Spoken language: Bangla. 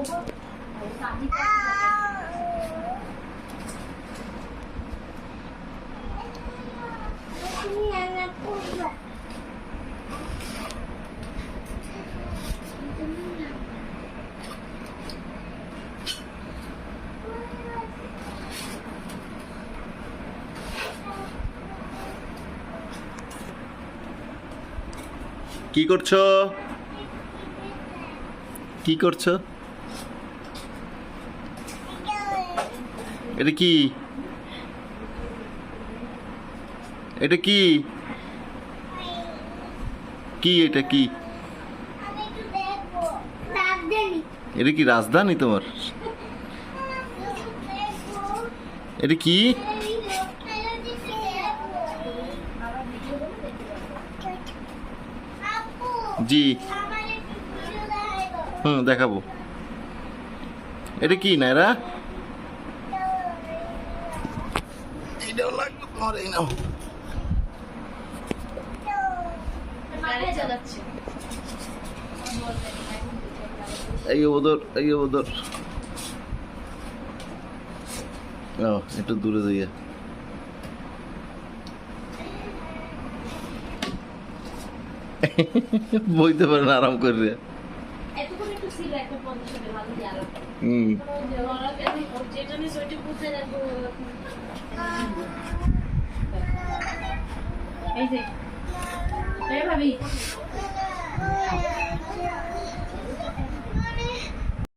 কি করছ? কি করছ? এটা কি? এটা কি? কি এটা কি? এটা কি রাজধানী তোমার? এটা কি? জি। হুম, দেখাবো। এটা কি নাইরা এইটাও লাগবে তোমার এই নাও এই ওদর এই ওদর একটু দূরে দিয়ে বইতে পারেন আরাম করে। এতক্ষণ এই যে ভাবি।